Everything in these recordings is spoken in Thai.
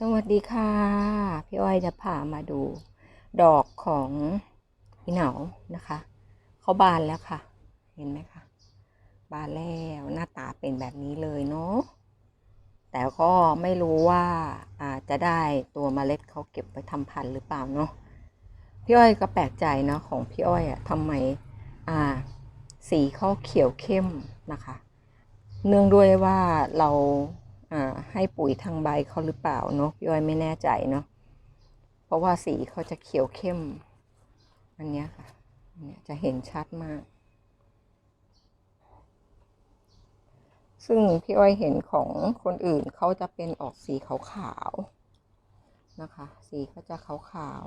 สวัสดีค่ะ พี่อ้อยจะพามาดู ดอกของอีเหนานะคะเขาบานแล้วค่ะ เห็นไหมคะบานแล้วหน้าตาเป็นแบบนี้เลยเนาะแต่ก็ไม่รู้ว่าอาจจะได้ตัวเมล็ดเขาเก็บไปทำพันธุ์หรือเปล่าเนาะพี่อ้อยก็แปลกใจเนาะของพี่อ้อยอะทำไมอ่าสีเขาเขียวเข้มนะคะ เนื่องด้วยว่าเรา ให้ปุ๋ยทางใบเขาหรือเปล่าเนาะพี่อ้อยไม่แน่ใจเนาะเพราะว่าสีเขาจะเขียวเข้ม อันเนี้ยค่ะเนี้ยจะเห็นชัดมาก ซึ่งพี่อ้อยเห็นของคนอื่นเขาจะเป็นออกสีขาวๆนะคะ สีก็จะขาว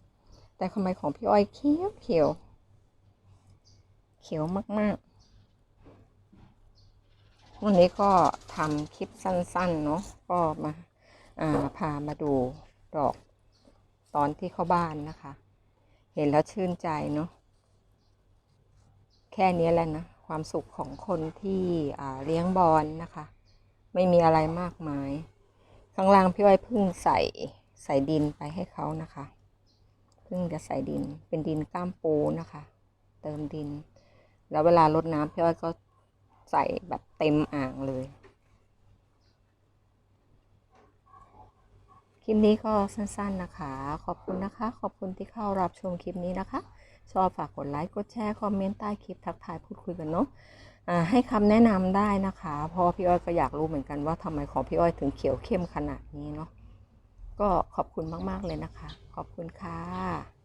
ๆแต่ทำไมของพี่อ้อยเขียวเขียวเขียวมากๆ วันนี้ก็ทำคลิปสั้นๆเนาะก็มาอ่าพามาดูดอกตอนที่เข้าบ้านนะคะ เห็นแล้วชื่นใจเนาะแค่นี้แหละนะความสุขของคนที่อ่าเลี้ยงบอลนะคะ ไม่มีอะไรมากมาย ข้างล่างพี่อ้อยพิ่งใส่ใส่ดินไปให้เขานะคะพิ่งจะใส่ดินเป็นดินก้ามปูนะคะ เติมดิน แล้วเวลารดน้ำพี่อ้อยก็ ใส่แบบเต็มอ่างเลย คลิปนี้ก็สั้นๆนะคะ ขอบคุณนะคะ ขอบคุณที่เข้ารับชมคลิปนี้นะคะ ชอบฝากกดไลค์ กดแชร์ คอมเมนต์ใต้คลิปทักทายพูดคุยกันเนาะให้คำแนะนำได้นะคะ เพราะว่าพี่อ้อยก็อยากรู้เหมือนกันว่าทำไมของพี่อ้อยถึงเขียวเข้มขนาดนี้เนาะ ก็ขอบคุณมากๆเลยนะคะ ขอบคุณค่ะ